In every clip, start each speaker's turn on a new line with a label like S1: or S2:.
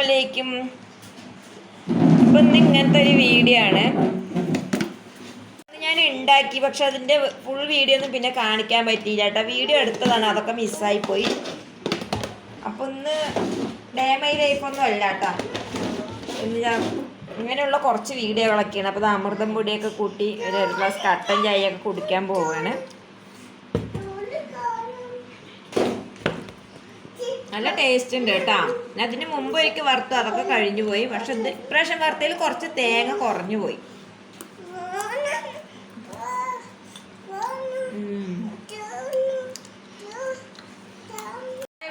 S1: അസ്സലാമലൈക്കും. ഇപ്പം ഇന്ന് ഇങ്ങനത്തെ ഒരു വീഡിയോ ആണ്. ഞാൻ ഉണ്ടാക്കി പക്ഷെ അതിന്റെ ഫുൾ വീഡിയോ ഒന്നും പിന്നെ കാണിക്കാൻ പറ്റിയില്ല കേട്ടോ. വീഡിയോ എടുത്തതാണ് അതൊക്കെ മിസ്സായി പോയി. അപ്പോൾ ഇന്ന് ഡേ മൈ ലൈഫ് ഒന്നും അല്ല കേട്ടോ. ഇന്ന് ഞാൻ ഇങ്ങനെയുള്ള കുറച്ച് വീഡിയോകളൊക്കെയാണ് അപ്പോൾ അത് അമൃതം പൊടിയൊക്കെ കൂട്ടി ഒരു ഒരു ഗ്ലാസ് കട്ടൻ ചായയൊക്കെ കുടിക്കാൻ പോവുകയാണ് നല്ല ടേസ്റ്റ് ഉണ്ട് കേട്ടോ. അതിന് മുമ്പ് എനിക്ക് വറുത്തു അതൊക്കെ കഴിഞ്ഞു പോയി. പക്ഷെ ഇത് ഇപ്രാവശ്യം വറുത്തതിൽ കുറച്ച് തേങ്ങ കുറഞ്ഞു പോയി.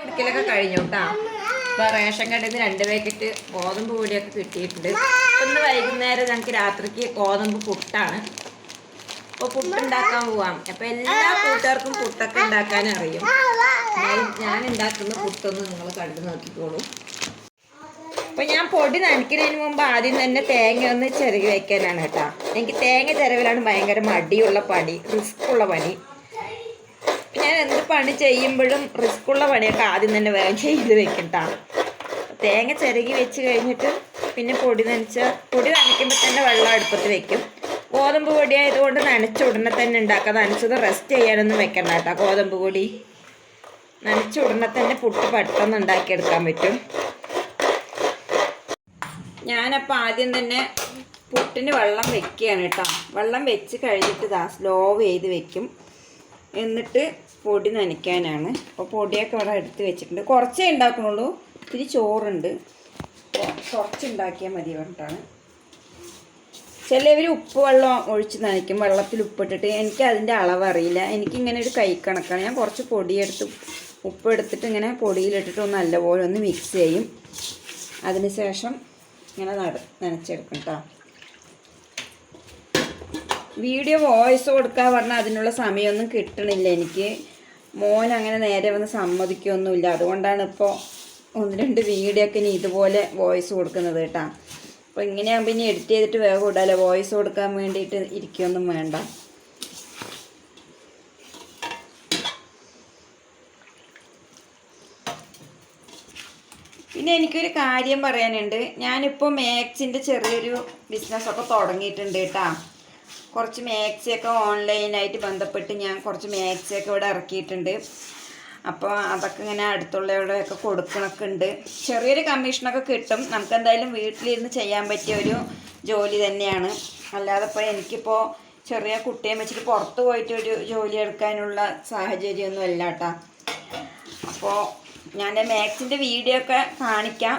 S1: ഉടുക്കലൊക്കെ കഴിഞ്ഞു കേട്ടോ. ഇപ്പൊ റേഷൻ കടയിൽ നിന്ന് രണ്ട് പാക്കറ്റ് ഗോതമ്പ് പൊടിയൊക്കെ കിട്ടിയിട്ടുണ്ട്. ഇന്ന് വൈകുന്നേരം ഞങ്ങൾക്ക് രാത്രിക്ക് ഗോതമ്പ് പുട്ടാണ്. അപ്പൊ പുട്ടുണ്ടാക്കാൻ പോവാം. അപ്പൊ എല്ലാ കൂട്ടുകാർക്കും പുട്ടൊക്കെ ഉണ്ടാക്കാൻ അറിയും. ഞാൻ- ഉണ്ടാക്കുന്ന പുട്ടൊന്ന് നിങ്ങൾ കണ്ടു നോക്കിക്കോളൂ. അപ്പൊ ഞാൻ പൊടി നനയ്ക്കുന്നതിന് മുമ്പ് ആദ്യം തന്നെ തേങ്ങ ഒന്ന് ചിരകി വെക്കാനാണ് കേട്ടോ. എനിക്ക് തേങ്ങ ചിരവിലാണ് ഭയങ്കര മടിയുള്ള പണി റിസ്ക് ഉള്ള പണി ഞാൻ എന്ത് പണി ചെയ്യുമ്പോഴും റിസ്ക് ഉള്ള പണിയൊക്കെ ആദ്യം തന്നെ വേഗം ചെയ്ത് വെക്കണ്ട തേങ്ങ ചിരകി വെച്ച് കഴിഞ്ഞിട്ട് പിന്നെ പൊടി നനച്ച പൊടി നനയ്ക്കുമ്പോൾ തന്നെ വെള്ളം അടുപ്പത്ത് വെക്കും. ഗോതമ്പ് പൊടി ആയതുകൊണ്ട് നനച്ച ഉടനെ തന്നെ ഉണ്ടാക്കാം. നനച്ചത് റെസ്റ്റ് ചെയ്യാനൊന്നും വെക്കണ്ട കേട്ടോ ഗോതമ്പ് പൊടി. നനച്ച ഉടനെ തന്നെ പുട്ട് പെട്ടെന്ന് ഉണ്ടാക്കിയെടുക്കാൻ പറ്റും. ഞാനപ്പോൾ ആദ്യം തന്നെ പുട്ടിന് വെള്ളം വെക്കുകയാണ് കേട്ടോ. വെള്ളം വെച്ച് കഴിഞ്ഞിട്ട് ഇതാ സ്ലോ ചെയ്ത് വെക്കും. എന്നിട്ട് പൊടി നനയ്ക്കാനാണ്. അപ്പോൾ പൊടിയൊക്കെ ഇവിടെ എടുത്ത് വെച്ചിട്ടുണ്ട്. കുറച്ചേ ഉണ്ടാക്കുന്നുള്ളൂ. ഇത്തിരി ചോറുണ്ട്. കുറച്ചുണ്ടാക്കിയാൽ മതി പറഞ്ഞിട്ടാണ്. ചിലവർ ഉപ്പ് വെള്ളം ഒഴിച്ച് നനയ്ക്കും. വെള്ളത്തിൽ ഉപ്പിട്ടിട്ട്. എനിക്ക് അതിന്റെ അളവറിയില്ല എനിക്കിങ്ങനെ ഒരു കൈ കണക്കാണ്. ഞാൻ കുറച്ച് പൊടിയെടുത്ത് ഉപ്പ് എടുത്തിട്ട് ഇങ്ങനെ പൊടിയിലിട്ടിട്ട് ഒന്ന് നല്ലപോലെ ഒന്ന് മിക്സ് ചെയ്യും. അതിനുശേഷം ഇങ്ങനെ നട നനച്ചെടുക്കും കേട്ടോ വീഡിയോ വോയിസ് കൊടുക്കാൻ പറഞ്ഞാൽ അതിനുള്ള സമയമൊന്നും കിട്ടണില്ല എനിക്ക്. മോൻ അങ്ങനെ നേരെ വന്ന് സമ്മതിക്കൊന്നുമില്ല. അതുകൊണ്ടാണ് ഇപ്പോൾ ഒന്ന് രണ്ട് വീഡിയോ ഒക്കെ ഇനി ഇതുപോലെ വോയിസ് കൊടുക്കുന്നത് കേട്ടോ അപ്പോൾ ഇങ്ങനെയാകുമ്പോൾ ഇനി എഡിറ്റ് ചെയ്തിട്ട് വേഗം ഇടാലോ വോയിസ് കൊടുക്കാൻ വേണ്ടിയിട്ട് ഇരിക്കുകയൊന്നും വേണ്ട. പിന്നെ എനിക്കൊരു കാര്യം പറയാനുണ്ട്. ഞാനിപ്പോൾ മാക്സിന്റെ ചെറിയൊരു ബിസിനസ്സൊക്കെ തുടങ്ങിയിട്ടുണ്ട് കേട്ടോ. കുറച്ച് മാക്സിയൊക്കെ ഓൺലൈനായിട്ട് ബന്ധപ്പെട്ട് ഞാൻ കുറച്ച് മാക്സിയൊക്കെ ഇവിടെ ഇറക്കിയിട്ടുണ്ട്. അപ്പോൾ അതൊക്കെ ഇങ്ങനെ അടുത്തുള്ളവരുടെയൊക്കെ കൊടുക്കണമൊക്കെ ഉണ്ട്. ചെറിയൊരു കമ്മീഷനൊക്കെ കിട്ടും. നമുക്ക് എന്തായാലും വീട്ടിലിരുന്ന് ചെയ്യാൻ പറ്റിയ ഒരു ജോലി തന്നെയാണ്. അല്ലാതെ ഇപ്പോൾ എനിക്കിപ്പോൾ ചെറിയ കുട്ടിയെ വെച്ചിട്ട് പുറത്ത് പോയിട്ട് ഒരു ജോലി എടുക്കാനുള്ള സാഹചര്യമൊന്നും അല്ല കേട്ടോ. അപ്പോൾ ഞാൻ മാക്സിന്റെ വീഡിയോ ഒക്കെ കാണിക്കാം.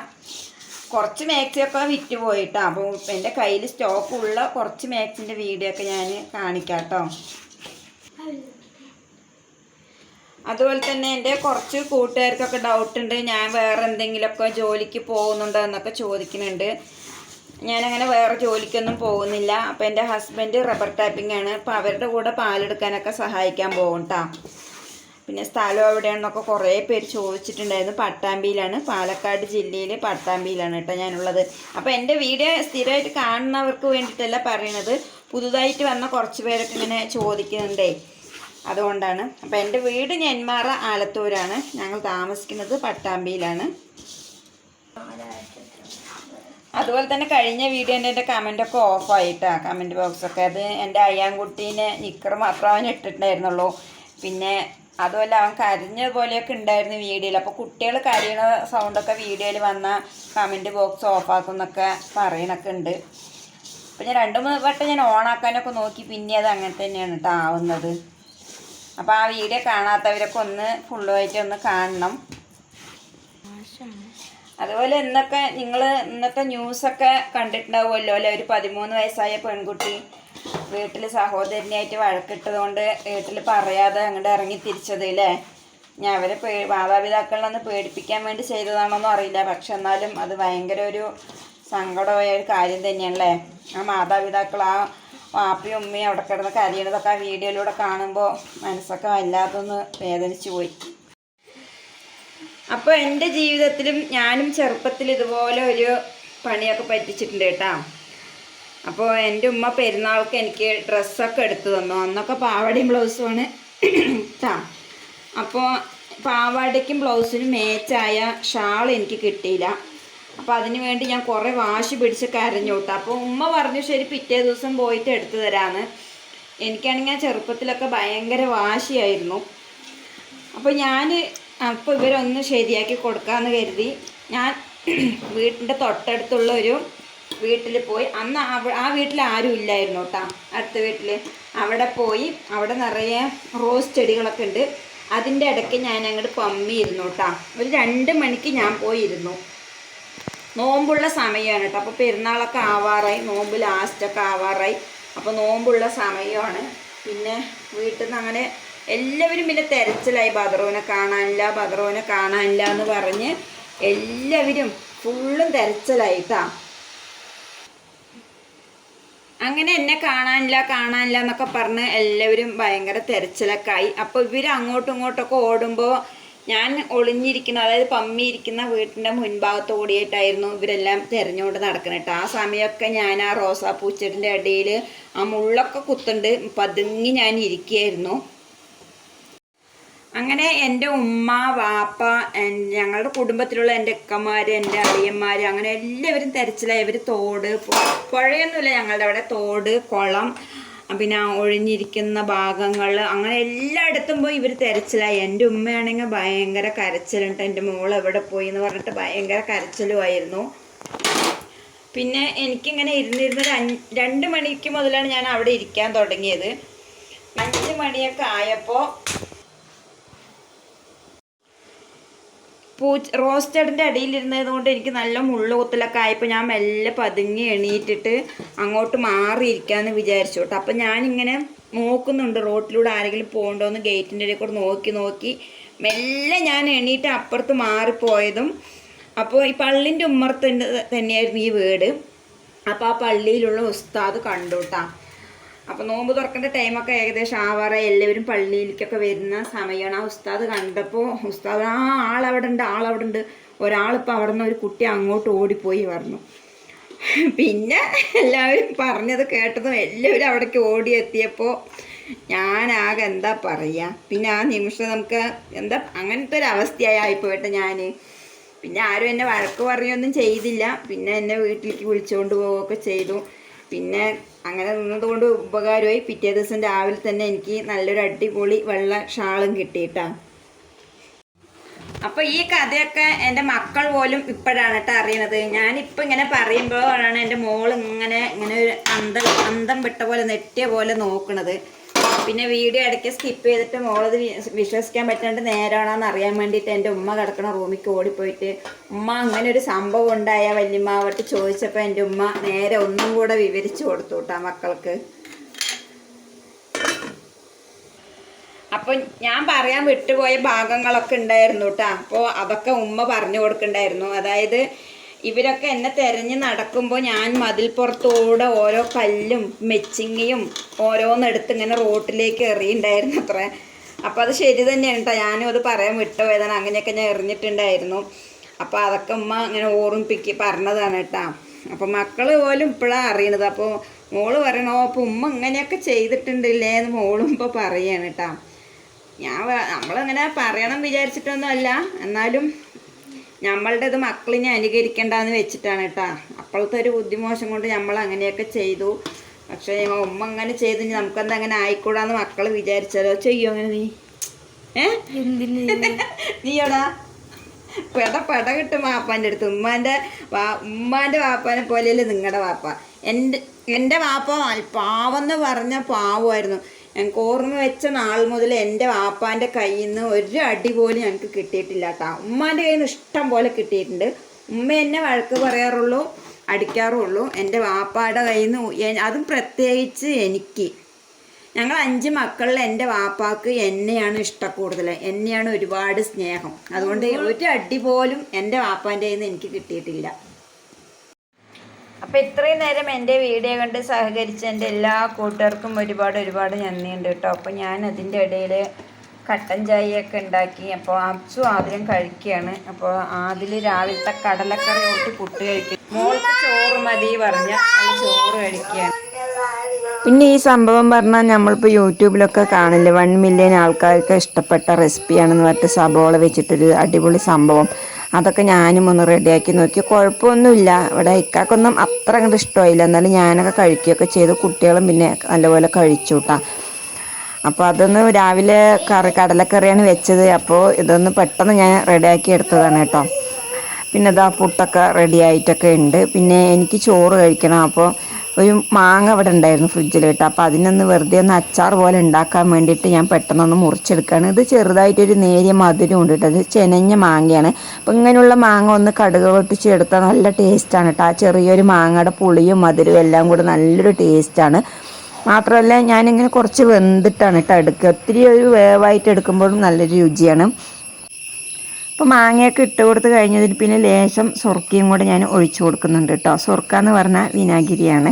S1: കുറച്ച് മാക്സിയൊക്കെ വിറ്റ് പോയിട്ടോ. അപ്പോൾ എന്റെ കയ്യിൽ സ്റ്റോക്ക് ഉള്ള കുറച്ച് മാക്സിന്റെ വീഡിയോ ഒക്കെ ഞാൻ കാണിക്കാം കേട്ടോ അതുപോലെ തന്നെ എന്റെ കുറച്ച് കൂട്ടുകാർക്കൊക്കെ ഡൗട്ട് ഉണ്ട്. ഞാൻ വേറെ എന്തെങ്കിലുമൊക്കെ ജോലിക്ക് പോകുന്നുണ്ടോ എന്നൊക്കെ ചോദിക്കുന്നുണ്ട്. ഞാനങ്ങനെ വേറെ ജോലിക്കൊന്നും പോകുന്നില്ല. അപ്പോൾ എന്റെ ഹസ്ബൻഡ് റബ്ബർ ടാപ്പിംഗ് ആണ്. അപ്പോൾ അവരുടെ കൂടെ പാലെടുക്കാനൊക്കെ സഹായിക്കാൻ പോകും കേട്ടോ പിന്നെ സ്ഥലം എവിടെയാണെന്നൊക്കെ കുറേ പേര് ചോദിച്ചിട്ടുണ്ടായിരുന്നു. പട്ടാമ്പിയിലാണ്. പാലക്കാട് ജില്ലയിൽ പട്ടാമ്പിയിലാണ് കേട്ടോ ഞാനുള്ളത്. അപ്പോൾ എന്റെ വീഡിയോ സ്ഥിരമായിട്ട് കാണുന്നവർക്ക് വേണ്ടിയിട്ടല്ല പറയണത് പുതുതായിട്ട് വന്ന കുറച്ച് പേരൊക്കെ ഇങ്ങനെ ചോദിക്കുന്നുണ്ടേ. അതുകൊണ്ടാണ്. അപ്പോൾ എന്റെ വീട് നെന്മാറ ആലത്തൂരാണ്. ഞങ്ങൾ താമസിക്കുന്നത് പട്ടാമ്പിയിലാണ്. അതുപോലെ തന്നെ കഴിഞ്ഞ വീഡിയോന്റെ എന്റെ കമന്റൊക്കെ ഓഫായിട്ടാ. കമന്റ് ബോക്സൊക്കെ. അത് എന്റെ അയ്യാൻകുട്ടീനെ നിക്കർ മാത്രമേ അവൻ ഇട്ടിട്ടുണ്ടായിരുന്നുള്ളൂ. പിന്നെ അതുമല്ല അവൻ കരഞ്ഞ പോലെയൊക്കെ ഉണ്ടായിരുന്നു വീഡിയോയിൽ. അപ്പോൾ കുട്ടികൾ കരയണ സൗണ്ടൊക്കെ വീഡിയോയിൽ വന്ന കമന്റ് ബോക്സ് ഓഫാക്കും എന്നൊക്കെ പറയണൊക്കെ ഉണ്ട്. അപ്പോൾ ഞാൻ രണ്ട് മൂന്ന് വട്ടം ഞാൻ ഓണാക്കാനൊക്കെ നോക്കി. പിന്നെ അത് അങ്ങനെ തന്നെയാണ് കേട്ടോ ആവുന്നത്. അപ്പോൾ ആ വീഡിയോ കാണാത്തവരൊക്കെ ഒന്ന് ഫുള്ളുമായിട്ട് ഒന്ന് കാണണം. അതുപോലെ ഇന്നൊക്കെ നിങ്ങൾ ഇന്നത്തെ ന്യൂസൊക്കെ കണ്ടിട്ടുണ്ടാവുമല്ലോ? അല്ലെ ഒരു പതിമൂന്ന് വയസ്സായ പെൺകുട്ടി വീട്ടിൽ സഹോദരനായിട്ട് വഴക്കിട്ടതുകൊണ്ട് വീട്ടിൽ പറയാതെ അങ്ങോട്ട് ഇറങ്ങി തിരിച്ചത് അല്ലേ ഞാൻ അവരെ പേ മാതാപിതാക്കളിലൊന്ന് പേടിപ്പിക്കാൻ വേണ്ടി ചെയ്തതാണോന്നും അറിയില്ല. പക്ഷെ എന്നാലും അത് ഭയങ്കര ഒരു സങ്കടമായ ഒരു കാര്യം തന്നെയാണല്ലേ? ആ മാതാപിതാക്കൾ ആ വാപ്പയും ഉമ്മയും അവിടെ കിടന്ന് കരയണതൊക്കെ ആ വീഡിയോയിലൂടെ കാണുമ്പോൾ മനസ്സൊക്കെ വല്ലാതൊന്ന് വേദനിച്ചു പോയി. അപ്പോൾ എന്റെ ജീവിതത്തിലും ഞാനും ചെറുപ്പത്തിൽ ഇതുപോലെ ഒരു പണിയൊക്കെ പറ്റിച്ചിട്ടുണ്ട് കേട്ടോ. അപ്പോൾ എന്റെ ഉമ്മ പെരുന്നാൾക്ക് എനിക്ക് ഡ്രസ്സൊക്കെ എടുത്തു തന്നു. അന്നൊക്കെ പാവാടയും ബ്ലൗസുമാണ്. കേട്ടോ അപ്പോൾ പാവാടയ്ക്കും ബ്ലൗസിനും മേച്ചായ ഷാൾ എനിക്ക് കിട്ടിയില്ല. അപ്പോൾ അതിന് വേണ്ടി ഞാൻ കുറേ വാശി പിടിച്ച് കരഞ്ഞു വിട്ടു അപ്പോൾ ഉമ്മ പറഞ്ഞു ശരി പിറ്റേ ദിവസം പോയിട്ട് എടുത്തു തരാമെന്ന് എനിക്കാണെങ്കിൽ ചെറുപ്പത്തിലൊക്കെ ഭയങ്കര വാശിയായിരുന്നു. അപ്പോൾ ഞാൻ അപ്പോൾ ഇവരൊന്ന് ശരിയാക്കി കൊടുക്കാമെന്ന് കരുതി. ഞാൻ വീട്ടിന്റെ തൊട്ടടുത്തുള്ള ഒരു വീട്ടിൽ പോയി. അന്ന് ആ വീട്ടിൽ ആരും ഇല്ലായിരുന്നു കേട്ടോ അടുത്ത വീട്ടിൽ അവിടെ പോയി. അവിടെ നിറയെ റോസ് ചെടികളൊക്കെ ഉണ്ട്. അതിന്റെ ഇടയ്ക്ക് ഞാൻ അങ്ങോട്ട് പമ്മിയിരുന്നു കേട്ടോ ഒരു രണ്ട് മണിക്ക് ഞാൻ പോയിരുന്നു. നോമ്പുള്ള സമയമാണ് കേട്ടോ അപ്പോൾ പെരുന്നാളൊക്കെ ആവാറായി. നോമ്പ് ലാസ്റ്റൊക്കെ ആവാറായി. അപ്പോൾ നോമ്പുള്ള സമയമാണ് പിന്നെ വീട്ടിൽ നിന്ന് അങ്ങനെ എല്ലാവരും പിന്നെ തിരച്ചിലായി. ബദ്രോനെ കാണാനില്ല ബദ്രോനെ കാണാനില്ല എന്ന് പറഞ്ഞ് എല്ലാവരും ഫുള്ളും തെരച്ചിലായിട്ടാ അങ്ങനെ എന്നെ കാണാനില്ല കാണാനില്ല എന്നൊക്കെ പറഞ്ഞ് എല്ലാവരും ഭയങ്കര തിരച്ചിലൊക്കെ ആയി അപ്പോൾ ഇവർ അങ്ങോട്ടും ഇങ്ങോട്ടൊക്കെ ഓടുമ്പോൾ ഞാൻ ഒളിഞ്ഞിരിക്കുന്ന അതായത് പമ്മിയിരിക്കുന്ന വീട്ടിന്റെ മുൻഭാഗത്ത് ഓടിയിട്ടായിരുന്നു ഇവരെല്ലാം തിരഞ്ഞുകൊണ്ട് നടക്കുന്നത് കേട്ടോ ആ സമയമൊക്കെ ഞാൻ ആ റോസാ പൂച്ചെടിന്റെ ഇടയിൽ ആ മുള്ളൊക്കെ കുത്തുണ്ട് പതുങ്ങി ഞാൻ ഇരിക്കുകയായിരുന്നു. അങ്ങനെ എന്റെ ഉമ്മ വാപ്പ ഞങ്ങളുടെ കുടുംബത്തിലുള്ള എന്റെ അക്കന്മാർ എന്റെ അളിയന്മാർ അങ്ങനെ എല്ലാവരും തിരച്ചിലായി ഇവർ തോട് പുഴയൊന്നുമില്ല ഞങ്ങളുടെ അവിടെ. തോട് കുളം പിന്നെ ഒഴിഞ്ഞിരിക്കുന്ന ഭാഗങ്ങൾ അങ്ങനെ എല്ലായിടത്തും പോയി ഇവർ തിരച്ചിലായി. എന്റെ ഉമ്മയാണെങ്കിൽ ഭയങ്കര കരച്ചിലുണ്ട് എന്റെ മോൾ എവിടെ പോയി എന്ന് പറഞ്ഞിട്ട് ഭയങ്കര കരച്ചിലുമായിരുന്നു. പിന്നെ എനിക്കിങ്ങനെ ഇരുന്നിരുന്ന് രണ്ട് മണിക്ക് മുതലാണ് ഞാൻ അവിടെ ഇരിക്കാൻ തുടങ്ങിയത്. അഞ്ച് മണിയൊക്കെ ആയപ്പോൾ പൂച്ച റോസ്റ്റഡിന്റെ അടിയിലിരുന്നത് കൊണ്ട് എനിക്ക് നല്ല മുള്ളു കുത്തലൊക്കെ ആയപ്പോൾ ഞാൻ മെല്ലെ പതുങ്ങി എണീറ്റിട്ട് അങ്ങോട്ട് മാറിയിരിക്കാമെന്ന് വിചാരിച്ചു കേട്ടോ. അപ്പം ഞാനിങ്ങനെ നോക്കുന്നുണ്ട് റോട്ടിലൂടെ ആരെങ്കിലും പോകണ്ടോന്ന് ഗേറ്റിന്റെ ഇടയിൽ കൂടെ നോക്കി നോക്കി. മെല്ലെ ഞാൻ എണീറ്റ് അപ്പുറത്ത് മാറിപ്പോയതും അപ്പോൾ ഈ പള്ളിന്റെ ഉമ്മർത്ത് തന്നെയായിരുന്നു ഈ വീട്. അപ്പോൾ ആ പള്ളിയിലുള്ള ഉസ്താദ് കണ്ടു കേട്ടോ. അപ്പോൾ നോമ്പ് തുറക്കേണ്ട ടൈമൊക്കെ ഏകദേശം ആവാറ എല്ലാവരും പള്ളിയിലേക്കൊക്കെ വരുന്ന സമയമാണ് ആ ഉസ്താദ് കണ്ടപ്പോൾ ഉസ്താദ് ആ ആളവിടെ ഉണ്ട് ആളവിടെ ഉണ്ട് ഒരാളിപ്പോൾ അവിടെ നിന്ന് ഒരു കുട്ടി അങ്ങോട്ട് ഓടിപ്പോയി പറഞ്ഞു. പിന്നെ എല്ലാവരും പറഞ്ഞത് കേട്ടതും എല്ലാവരും അവിടേക്ക് ഓടി ഓടിയെത്തിയപ്പോൾ ഞാനാകെ എന്താ പറയുക പിന്നെ ആ നിമിഷം നമുക്ക് എന്താ അങ്ങനത്തെ ഒരു അവസ്ഥയായി അവസ്ഥയായിപ്പോയിട്ട് ഞാൻ പിന്നെ ആരും എന്നെ വഴക്ക് പറയുകയൊന്നും ചെയ്തില്ല. പിന്നെ എന്നെ വീട്ടിലേക്ക് വിളിച്ചുകൊണ്ട് പോവുകയൊക്കെ ചെയ്തു. പിന്നെ അങ്ങനെ നിന്നതുകൊണ്ട് ഉപകാരമായി പിറ്റേ ദിവസം രാവിലെ തന്നെ എനിക്ക് നല്ലൊരു അടിപൊളി വെള്ള ഷാളും കിട്ടിയിട്ടാ. അപ്പൊ ഈ കഥയൊക്കെ എന്റെ മക്കൾ പോലും ഇപ്പോഴാണ് കേട്ടോ അറിയണത്. ഞാനിപ്പോൾ ഇങ്ങനെ പറയുമ്പോഴാണ് എന്റെ മോൾ ഇങ്ങനെ ഇങ്ങനെ ഒരു അന്തം അന്തം വിട്ട പോലെ നെറ്റിയ പോലെ നോക്കണത്. പിന്നെ വീഡിയോ ഇടയ്ക്ക് സ്കിപ്പ് ചെയ്തിട്ട് മോളത് വിശ്വസിക്കാൻ പറ്റാണ്ട് നേരാണോന്ന് അറിയാൻ വേണ്ടിയിട്ട് എന്റെ ഉമ്മ കിടക്കണ റൂമിൽ ഓടിപ്പോയിട്ട് ഉമ്മ അങ്ങനെ ഒരു സംഭവം ഉണ്ടായ വല്യമ്മ അവിടെ ചോദിച്ചപ്പോൾ എന്റെ ഉമ്മ നേരെ ഒന്നും കൂടെ വിവരിച്ചു കൊടുത്തു കേട്ടോ മക്കൾക്ക്. അപ്പോൾ ഞാൻ പറയാൻ വിട്ടുപോയ ഭാഗങ്ങളൊക്കെ ഉണ്ടായിരുന്നു കേട്ടോ അപ്പോൾ അതൊക്കെ ഉമ്മ പറഞ്ഞു കൊടുക്കണ്ടായിരുന്നു. അതായത് ഇവരൊക്കെ എന്നെ തെരഞ്ഞ് നടക്കുമ്പോൾ ഞാൻ മതിൽപ്പുറത്തൂടെ ഓരോ കല്ലും മെച്ചിങ്ങയും ഓരോന്നെടുത്ത് ഇങ്ങനെ റോട്ടിലേക്ക് എറിയുണ്ടായിരുന്നു അത്ര അപ്പോൾ അത് ശരി തന്നെയാണ് കേട്ടോ ഞാനും അത് പറയാൻ വിട്ടുപോയതാണ്. അങ്ങനെയൊക്കെ ഞാൻ എറിഞ്ഞിട്ടുണ്ടായിരുന്നു. അപ്പോൾ അതൊക്കെ ഉമ്മ ഇങ്ങനെ ഓർമ്മിപ്പിക്ക് പറഞ്ഞതാണ് കേട്ടോ അപ്പോൾ മക്കൾ പോലും ഇപ്പോഴാണ് അറിയണത്. അപ്പോൾ മോൾ പറയണോ അപ്പോൾ ഉമ്മ ഇങ്ങനെയൊക്കെ ചെയ്തിട്ടുണ്ടല്ലേ? എന്ന് മോളും ഇപ്പോൾ പറയാണ് കേട്ടോ ഞാൻ നമ്മളിങ്ങനെ പറയണം വിചാരിച്ചിട്ടൊന്നുമല്ല. എന്നാലും നമ്മളുടെ ഇത് മക്കളിനെ അനുകരിക്കണ്ടെന്ന് വെച്ചിട്ടാണ് കേട്ടോ അപ്പോഴത്തെ ഒരു ബുദ്ധിമോശം കൊണ്ട് നമ്മൾ അങ്ങനെയൊക്കെ ചെയ്തു. പക്ഷേ ഉമ്മ അങ്ങനെ ചെയ്ത് നമുക്കെന്താ അങ്ങനെ ആയിക്കൂടാന്ന് മക്കൾ വിചാരിച്ചാലോ? ചെയ്യോ അങ്ങനെ നീ? ഏ? നീയോടാ? പെട പെട കിട്ടും വാപ്പാന്റെ അടുത്ത്. ഉമ്മാന്റെ വാ ഉമ്മാന്റെ വാപ്പാനെ പോലെയല്ലേ നിങ്ങളുടെ വാപ്പ. എന്റെ എന്റെ വാപ്പ പാവെന്ന് പറഞ്ഞ പാവമായിരുന്നു. ഞങ്ങൾക്ക് ഓർമ്മ വെച്ച നാൾ മുതൽ എന്റെ വാപ്പാന്റെ കയ്യിൽ നിന്ന് ഒരു അടി പോലും ഞങ്ങൾക്ക് കിട്ടിയിട്ടില്ല കേട്ടോ ഉമ്മാന്റെ കയ്യിൽ നിന്ന് ഇഷ്ടം പോലെ കിട്ടിയിട്ടുണ്ട്. ഉമ്മ എന്നെ വഴക്ക് പറയാറുള്ളൂ അടിക്കാറുള്ളൂ. എന്റെ വാപ്പായുടെ കയ്യിൽ നിന്ന് അതും പ്രത്യേകിച്ച് എനിക്ക്. ഞങ്ങൾ അഞ്ച് മക്കളിൽ എന്റെ വാപ്പാക്ക് എന്നെയാണ് ഇഷ്ടം കൂടുതൽ. എന്നെയാണ് ഒരുപാട് സ്നേഹം. അതുകൊണ്ട് ഒരു അടി പോലും എന്റെ വാപ്പാന്റെ കയ്യിൽ നിന്ന് എനിക്ക് കിട്ടിയിട്ടില്ല. അപ്പോൾ ഇത്രയും നേരം എന്റെ വീഡിയോ കണ്ട് സഹകരിച്ച എന്റെ എല്ലാ കൂട്ടുകാർക്കും ഒരുപാട് ഒരുപാട് നന്ദിയുണ്ട് കേട്ടോ. അപ്പോൾ ഞാൻ അതിന്റെ ഇടയിൽ കട്ടൻ ചായയൊക്കെ ഉണ്ടാക്കി അപ്പോൾ അച്ചു ആദ്യം കഴിക്കുകയാണ്. അപ്പോൾ ആദ്യം രാവിലത്തെ കടലക്കറി ഓട്ടി പുട്ട് കഴിക്കും. മോൾക്ക് ചോറ് മതി പറഞ്ഞ ചോറ് കഴിക്കുകയാണ്. പിന്നെ ഈ സംഭവം പറഞ്ഞാൽ നമ്മളിപ്പോൾ യൂട്യൂബിലൊക്കെ കാണില്ലേ? വൺ മില്യൺ ആൾക്കാർക്ക് ഇഷ്ടപ്പെട്ട റെസിപ്പിയാണെന്ന് പറഞ്ഞിട്ട് സബോള വെച്ചിട്ടൊരു അടിപൊളി സംഭവം. അതൊക്കെ ഞാനും ഒന്ന് റെഡിയാക്കി നോക്കി. കുഴപ്പമൊന്നുമില്ല ഇവിടെ ഇക്കാക്കൊന്നും അത്ര അങ്ങോട്ട് ഇഷ്ടമായില്ല. എന്നാലും ഞാനൊക്കെ കഴിക്കുകയൊക്കെ ചെയ്തു. കുട്ടികളും പിന്നെ നല്ലപോലെ കഴിച്ചു കേട്ടോ അപ്പോൾ അതൊന്ന് രാവിലെ കറി കടലക്കറിയാണ് വെച്ചത്. അപ്പോൾ ഇതൊന്ന് പെട്ടെന്ന് ഞാൻ റെഡിയാക്കി എടുത്തതാണ് കേട്ടോ. പിന്നെ ഇതാ പുട്ടൊക്കെ റെഡി ആയിട്ടൊക്കെ ഉണ്ട്. പിന്നെ എനിക്ക് ചോറ് കഴിക്കണം. അപ്പോൾ ഒരു മാങ്ങ അവിടെ ഉണ്ടായിരുന്നു ഫ്രിഡ്ജിൽ ഇട്ട് അപ്പോൾ അതിനൊന്ന് വെറുതെ ഒന്ന് അച്ചാർ പോലെ ഉണ്ടാക്കാൻ വേണ്ടിയിട്ട് ഞാൻ പെട്ടെന്നൊന്ന് മുറിച്ചെടുക്കുകയാണ്. ഇത് ചെറുതായിട്ടൊരു നേരിയ മധുരം ഉണ്ട് കേട്ടോ. ഇത് ചെനഞ്ഞ മാങ്ങയാണ്. അപ്പോൾ ഇങ്ങനെയുള്ള മാങ്ങ ഒന്ന് കടുക് പൊട്ടിച്ചെടുത്താൽ നല്ല ടേസ്റ്റാണ് കേട്ടോ. ആ ചെറിയൊരു മാങ്ങയുടെ പുളിയും മധുരവും എല്ലാം കൂടെ നല്ലൊരു ടേസ്റ്റാണ് മാത്രമല്ല ഞാനിങ്ങനെ കുറച്ച് വെന്തിട്ടാണ് കേട്ടോ എടുക്കുക. ഒത്തിരി ഒരു വേവായിട്ട് എടുക്കുമ്പോഴും നല്ലൊരു രുചിയാണ്. അപ്പോൾ മാങ്ങയൊക്കെ ഇട്ട് കൊടുത്ത് കഴിഞ്ഞതിന് പിന്നെ ലേശം സുർക്കയും കൂടെ ഞാൻ ഒഴിച്ചു കൊടുക്കുന്നുണ്ട് കേട്ടോ. സുർക്ക എന്ന് പറഞ്ഞാൽ വിനാഗിരിയാണ്.